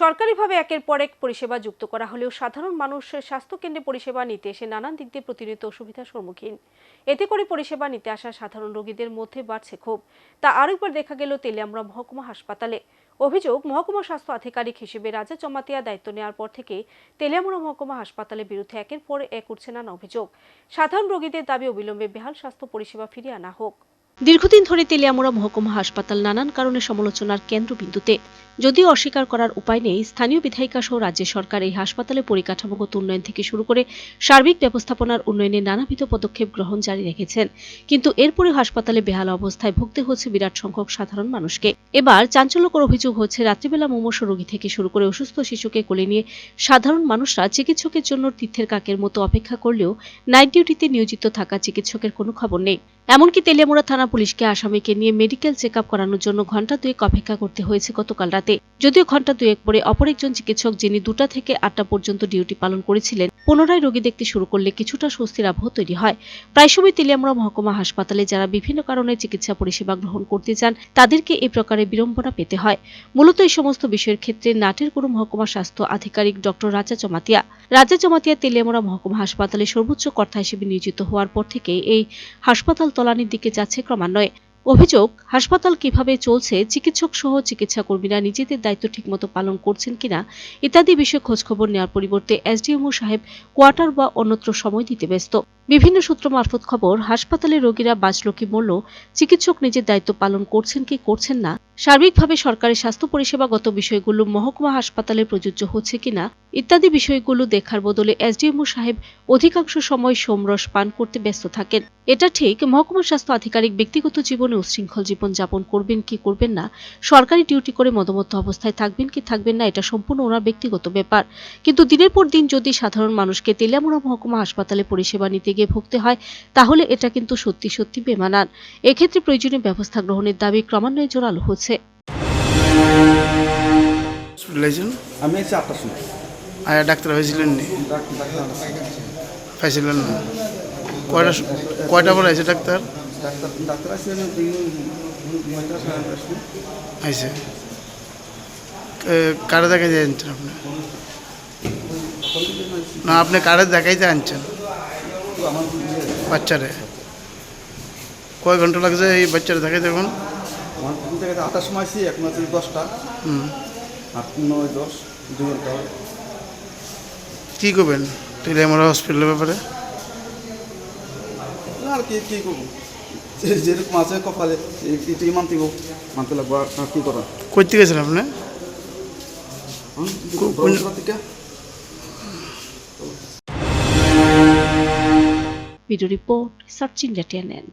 সরকারিভাবে একের পর এক পরিষেবা যুক্ত করা হলেও সাধারণ মানুষ স্বাস্থ্যকেন্দ্রে পরিষেবা নিতে এসে নানান দিক দিয়ে প্রতিনিয়ত অসুবিধার সম্মুখীন। এতে করে পরিষেবা নিতে আসা সাধারণ রোগীদের মধ্যে বাড়ছে ক্ষোভ। তা আরেকবার দেখা গেল তেলিয়ামরা মহকুমা হাসপাতালে। অভিযোগ, মহকুমা স্বাস্থ্য আধিকারিক হিসেবে রাজা চমাতিয়া দায়িত্ব নেওয়ার পর থেকে তেলিয়ামুড়া মহকুমা হাসপাতালের বিরুদ্ধে একের পর এক উঠছে নানা অভিযোগ। সাধারণ রোগীদের দাবি অবিলম্বে বেহাল স্বাস্থ্য পরিষেবা ফিরিয়ে আনা হোক। দীর্ঘদিন ধরে তেলিয়ামুড়া মহকুমা হাসপাতাল নানান কারণে সমালোচনার কেন্দ্রবিন্দুতে যদিও অস্বীকার করার উপায় নেই, স্থানীয় বিধায়িকা সহ রাজ্য সরকার এই হাসপাতালে পরিকাঠামোগত উন্নয়ন থেকে শুরু করে সার্বিক ব্যবস্থাপনার উন্নয়নে নানাবিধ পদক্ষেপ গ্রহণ জারি রেখেছেন। কিন্তু এরপরে হাসপাতালে বেহাল অবস্থায় ভুগতে হচ্ছে বিরাট সংখ্যক সাধারণ মানুষকে। এবার চাঞ্চল্যকর অভিযোগ হচ্ছে, রাত্রিবেলা মুমূর্ষ রোগী থেকে শুরু করে অসুস্থ শিশুকে কোলে নিয়ে সাধারণ মানুষরা চিকিৎসকের জন্য তীর্থের কাকের মতো অপেক্ষা করলেও নাইট ডিউটিতে নিয়োজিত থাকা চিকিৎসকের কোনো খবর নেই। এমনকি তেলিয়ামুড়া থানা পুলিশকে আসামিকে নিয়ে মেডিকেল চেক করানোর জন্য ঘণ্টা দুয়েক অপেক্ষা করতে হয়েছে গতকাল রাতে। যদিও ঘণ্টা দুয়েক পরে অপর একজন চিকিৎসক যিনি দুটা থেকে আটটা পর্যন্ত ডিউটি পালন করেছিলেন, পুনরায় রোগী দেখতে শুরু করলে কিছুটা স্বস্তির আবহ তৈরি হয়। প্রায় সময় তেলিয়ামুড়া মহকুমা হাসপাতালে যারা বিভিন্ন কারণে চিকিৎসা পরিষেবা গ্রহণ করতে চান, তাদেরকে এই প্রকারে বিড়ম্বনা পেতে হয়। মূলত এই সমস্ত বিষয়ের ক্ষেত্রে নাটের কোনো মহকুমা স্বাস্থ্য আধিকারিক ডক্টর রাজা চমাতিয়া। রাজা চমাতিয়া তেলিয়ামুড়া মহকুমা হাসপাতালে সর্বোচ্চ কর্তা হিসেবে নিয়োজিত হওয়ার পর থেকে এই হাসপাতাল তলানির দিকে যাচ্ছে ক্রমান্বয়ে। অভিযোগ, হাসপাতাল কীভাবে চলছে চিকিৎসক সহ চিকিৎসা কর্মীরা নিজেদের দায়িত্ব ঠিকমতো পালন করছেন কিনা, ইত্যাদি বিষয়ে খোঁজখবর নেওয়ার পরিবর্তে এসডিএমও সাহেব কোয়ার্টার বা অন্যত্র সময় দিতে ব্যস্ত। বিভিন্ন সূত্র মারফত খবর, হাসপাতালে রোগীরা বাঁচল কি মরল, চিকিৎসক নিজের দায়িত্ব পালন করছেন কি করছেন না, সার্বিকভাবে সরকারি স্বাস্থ্য পরিষেবাগত বিষয়গুলো মহকুমা হাসপাতালে প্রযোজ্য হচ্ছে কিনা, ইত্যাদি বিষয়গুলো দেখার বদলে এসডিএমও সাহেব অধিকাংশ সময় সোমরস পান করতে ব্যস্ত থাকেন। এটা ঠিক, মহকুমা স্বাস্থ্য আধিকারিক ব্যক্তিগত জীবনে উশৃঙ্খল জীবন যাপন করবেন কি করবেন না, সরকারি ডিউটি করে মদমত্ত অবস্থায় থাকবেন কি থাকবেন না, এটা সম্পূর্ণ ওনার ব্যক্তিগত ব্যাপার। কিন্তু দিনের পর দিন যদি সাধারণ মানুষকে তেলিয়ামুড়া মহকুমা হাসপাতালে পরিষেবা নিতে গিয়ে ভুগতে হয় তাহলে এটা কিন্তু সত্যি সত্যি বেমানান। এক্ষেত্রে প্রয়োজনীয় ব্যবস্থা গ্রহণের দাবি ক্রমান্বয়ে জোরালো হচ্ছে। আমি এসে আটটার সময় আয়া ডাক্তার হয়েছিলেন নি? ডাক্তার? ডাক্তার আছে। পাইছিলেন না কয়টা স- কয়টা পরে আছে ডাক্তার কারে দেখাইতে আনছেন আপনি? না আপনি কারে দেখাইতে আনছেন। বাচ্চারে। কয় ঘণ্টা লাগছে এই বাচ্চারা এখন তিন থেকে আটটার সময় আসছি এখন আছে দশটা হুম। আট নয় দশ দু ঘণ্টা। কী করবেন? তাহলে আমরা হসপিটালের ব্যাপারে? আর কি কী করব? যেরকম আছে কপালে এটাই মানতে গো মানতে লাগবো আর কী করা করতে গেছেন আপনি? থেকে? Video report searching রেটিয়ানেন